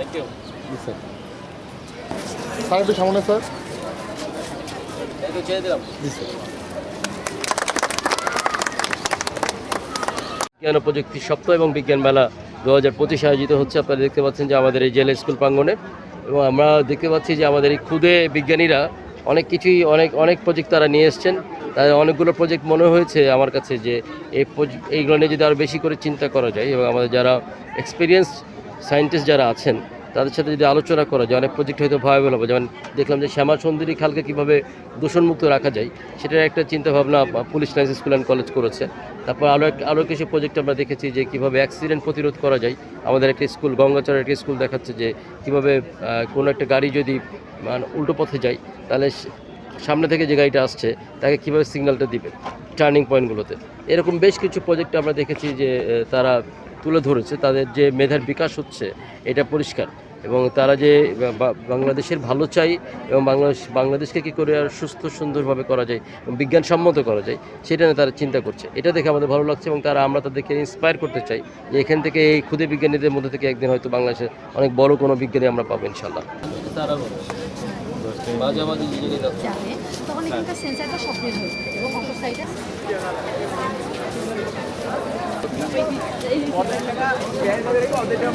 Thank you sir sir একটু সামনে sir. একটু ছেড়ে দিলাম। জি স্যার বিজ্ঞান ও প্রযুক্তি সপ্তাহ এবং বিজ্ঞান মেলা দু হাজার পঁচিশে আয়োজিত হচ্ছে। আপনারা দেখতে পাচ্ছেন যে আমাদের এই জেলা স্কুল প্রাঙ্গণে এবং আমরা দেখতে পাচ্ছি যে আমাদের এই ক্ষুদে বিজ্ঞানীরা অনেক কিছুই অনেক অনেক প্রজেক্ট তারা নিয়ে এসছেন। তাদের অনেকগুলো প্রজেক্ট মনে হয়েছে আমার কাছে যে এই এইগুলো নিয়ে যদি আরও বেশি করে চিন্তা করা যায় এবং আমাদের যারা এক্সপিরিয়েন্স সায়েন্টিস্ট যারা আছেন, তাদের সাথে যদি আলোচনা করা যায়, অনেক প্রজেক্ট হয়তো ভায়াবল হবে। যেমন দেখলাম যে শ্যামা সুন্দরী খালকে কীভাবে দূষণমুক্ত রাখা যায়, সেটার একটা চিন্তাভাবনা police lines school and college করেছে। তারপর আরও এক আরও কিছু প্রজেক্ট আমরা দেখেছি যে কীভাবে অ্যাক্সিডেন্ট প্রতিরোধ করা যায়। আমাদের একটা স্কুল, গঙ্গাচরের একটা স্কুল দেখাচ্ছে যে কীভাবে কোনো একটা গাড়ি যদি মানে উল্টো পথে যায়, তাহলে সামনে থেকে যে গাড়িটা আসছে, তাকে কীভাবে সিগন্যালটা দিবে টার্নিং পয়েন্টগুলোতে এরকম বেশ কিছু প্রজেক্ট আমরা দেখেছি যে তারা তুলে ধরেছে, তাদের যে মেধার বিকাশ হচ্ছে, এটা পরিষ্কার। এবং তারা যে বাংলাদেশের ভালো চাই এবং বাংলাদেশ, বাংলাদেশকে কী করে আর সুস্থ সুন্দরভাবে করা যায় এবং বিজ্ঞানসম্মত করা যায়, সেটা নিয়ে তারা চিন্তা করছে। এটা দেখে আমাদের ভালো লাগছে এবং তারা, আমরা তাদেরকে ইন্সপায়ার করতে চাই যে এখান থেকে এই ক্ষুদে বিজ্ঞানীদের মধ্যে থেকে একদিন হয়তো বাংলাদেশে অনেক বড় কোনো বিজ্ঞানী আমরা পাবো ইনশাল্লাহ অর্ধেক টাকা ব্যয় করে রেখে অর্ধেক টাকা